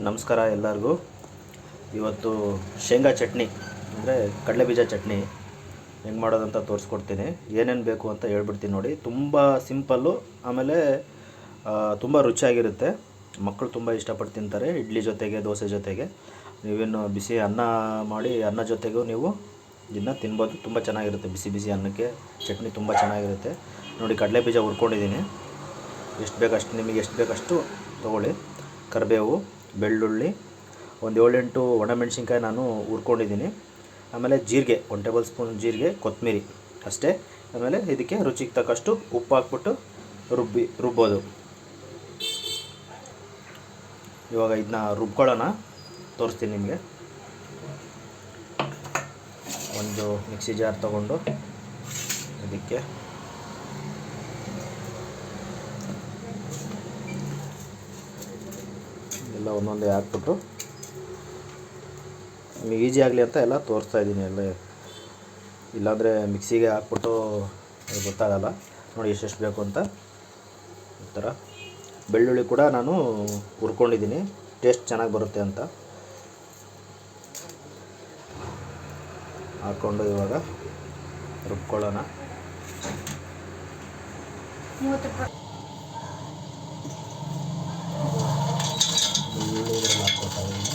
ನಮಸ್ಕಾರ ಎಲ್ಲರಿಗೂ. ಇವತ್ತು ಶೇಂಗಾ ಚಟ್ನಿ, ಅಂದರೆ ಕಡಲೆಬೀಜ ಚಟ್ನಿ ಹೆಂಗೆ ಮಾಡೋದಂತ ತೋರಿಸ್ಕೊಡ್ತೀನಿ. ಏನೇನು ಬೇಕು ಅಂತ ಹೇಳ್ಬಿಡ್ತೀನಿ ನೋಡಿ. ತುಂಬ ಸಿಂಪಲ್ಲು, ಆಮೇಲೆ ತುಂಬ ರುಚಿಯಾಗಿರುತ್ತೆ. ಮಕ್ಕಳು ತುಂಬ ಇಷ್ಟಪಟ್ಟು ತಿಂತಾರೆ, ಇಡ್ಲಿ ಜೊತೆಗೆ, ದೋಸೆ ಜೊತೆಗೆ. ನೀವೇನು ಬಿಸಿ ಅನ್ನ ಮಾಡಿ, ಅನ್ನ ಜೊತೆಗೂ ನೀವು ಇದನ್ನ ತಿನ್ಬೋದು. ತುಂಬ ಚೆನ್ನಾಗಿರುತ್ತೆ ಬಿಸಿ ಬಿಸಿ ಅನ್ನಕ್ಕೆ. ಚಟ್ನಿ ತುಂಬ ಚೆನ್ನಾಗಿರುತ್ತೆ. ನೋಡಿ, ಕಡಲೆ ಬೀಜ ಹುರ್ಕೊಂಡಿದ್ದೀನಿ. ಎಷ್ಟು ಬೇಕಷ್ಟು, ನಿಮಗೆ ಎಷ್ಟು ಬೇಕಷ್ಟು ತೊಗೊಳ್ಳಿ. ಕರಿಬೇವು ಬೆಳ್ಳುಳ್ಳಿ, ಒಂದು ಏಳೆಂಟು ಒಣಮೆಣಸಿನ್ಕಾಯಿ ನಾನು ಹುರ್ಕೊಂಡಿದ್ದೀನಿ. ಆಮೇಲೆ ಜೀರಿಗೆ ಒನ್ ಟೇಬಲ್ ಸ್ಪೂನ್ ಜೀರಿಗೆ ಕೊತ್ತಂಬರಿ ಅಷ್ಟೇ. ಆಮೇಲೆ ಇದಕ್ಕೆ ರುಚಿಗೆ ತಕ್ಕಷ್ಟು ಉಪ್ಪು ಹಾಕ್ಬಿಟ್ಟು ರುಬ್ಬಿ, ರುಬ್ಬೋದು. ಇವಾಗ ಇದನ್ನ ರುಬ್ಕೊಳ್ಳೋಣ. ತೋರಿಸ್ತೀನಿ ನಿಮಗೆ. ಒಂದು ಮಿಕ್ಸಿ ಜಾರ್ ತಗೊಂಡು ಇದಕ್ಕೆ ಎಲ್ಲ ಒಂದೊಂದೇ ಹಾಕ್ಬಿಟ್ಟು ಈಸಿ ಆಗಲಿ ಅಂತ ಎಲ್ಲ ತೋರಿಸ್ತಾ ಇದ್ದೀನಿ, ಎಲ್ಲ ಇಲ್ಲಾಂದರೆ ಮಿಕ್ಸಿಗೆ ಹಾಕ್ಬಿಟ್ಟು ಗೊತ್ತಾಗಲ್ಲ. ನೋಡಿ ಎಷ್ಟೆಷ್ಟು ಬೇಕು ಅಂತ. ಈ ಥರ. ಬೆಳ್ಳುಳ್ಳಿ ಕೂಡ ನಾನು ಹುರ್ಕೊಂಡಿದ್ದೀನಿ. ಟೇಸ್ಟ್ ಚೆನ್ನಾಗಿ ಬರುತ್ತೆ ಅಂತ. ಹಾಕ್ಕೊಂಡು ಇವಾಗ ರುಬ್ಕೊಳ್ಳೋಣ ಮೂವತ್ತು ರೂಪಾಯಿ ಬೆಳ್ಳುಳ್ಳಿ ಇದ್ರಲ್ಲಿ ಹಾಕ್ಕೊಳ್ತಾ ಇದ್ದೀನಿ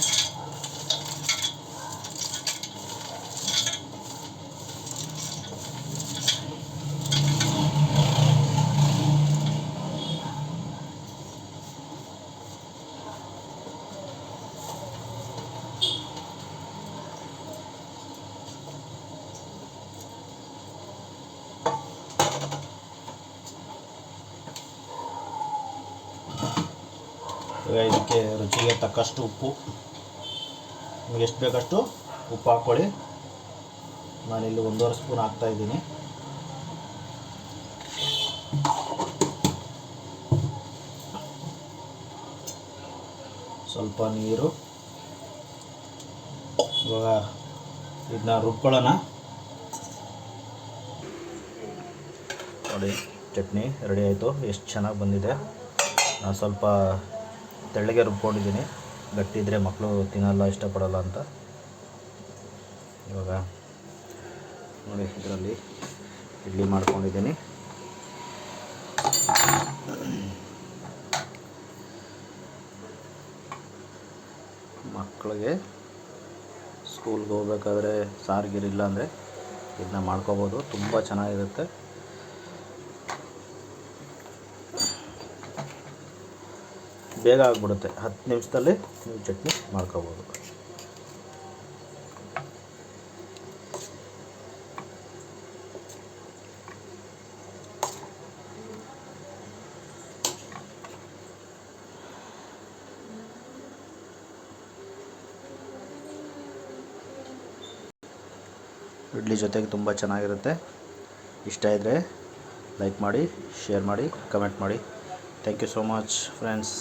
ಇದಕ್ಕೆ ರುಚಿಗೆ ತಕ್ಕಷ್ಟು ಉಪ್ಪು. ನಿಮಗೆ ಎಷ್ಟು ಬೇಕಷ್ಟು ಉಪ್ಪು ಹಾಕ್ಕೊಳ್ಳಿ. ನಾನಿಲ್ಲಿ ಒಂದೂವರೆ ಸ್ಪೂನ್ ಹಾಕ್ತಾ ಇದ್ದೀನಿ. ಸ್ವಲ್ಪ ನೀರು. ಇವಾಗ ಇದನ್ನ ರುಬ್ಕೊಳ್ಳೋಣ. ನೋಡಿ, ಚಟ್ನಿ ರೆಡಿ ಆಯಿತು. ಎಷ್ಟು ಚೆನ್ನಾಗಿ ಬಂದಿದೆ. ನಾನು ಸ್ವಲ್ಪ ತೆಳ್ಳಗೆ ರುಬ್ಕೊಂಡಿದ್ದೀನಿ. ಗಟ್ಟಿ ಇದ್ದರೆ ಮಕ್ಕಳು ತಿನ್ನಲ್ಲ, ಇಷ್ಟಪಡಲ್ಲ ಅಂತ. ಇವಾಗ ನೋಡಿ ಇದರಲ್ಲಿ ಇಡ್ಲಿ ಮಾಡ್ಕೊಂಡಿದ್ದೀನಿ. ಮಕ್ಕಳಿಗೆ ಸ್ಕೂಲ್ಗೆ ಹೋಗ್ಬೇಕಾದ್ರೆ ಸಾರಿಗಿರಿಲ್ಲ ಅಂದರೆ ಇದನ್ನ ಮಾಡ್ಕೋಬೋದು. ತುಂಬ ಚೆನ್ನಾಗಿರುತ್ತೆ. ಬೇಗ ಆಗಿಬಿಡುತ್ತೆ. ಹತ್ತು ನಿಮಿಷದಲ್ಲಿ ನೀವು ಚಟ್ನಿ ಮಾಡ್ಕೋಬೋದು. ಇಡ್ಲಿ ಜೊತೆಗೆ ತುಂಬ ಚೆನ್ನಾಗಿರುತ್ತೆ. ಇಷ್ಟ ಇದ್ದರೆ ಲೈಕ್ ಮಾಡಿ, ಶೇರ್ ಮಾಡಿ, ಕಮೆಂಟ್ ಮಾಡಿ. Thank you so much friends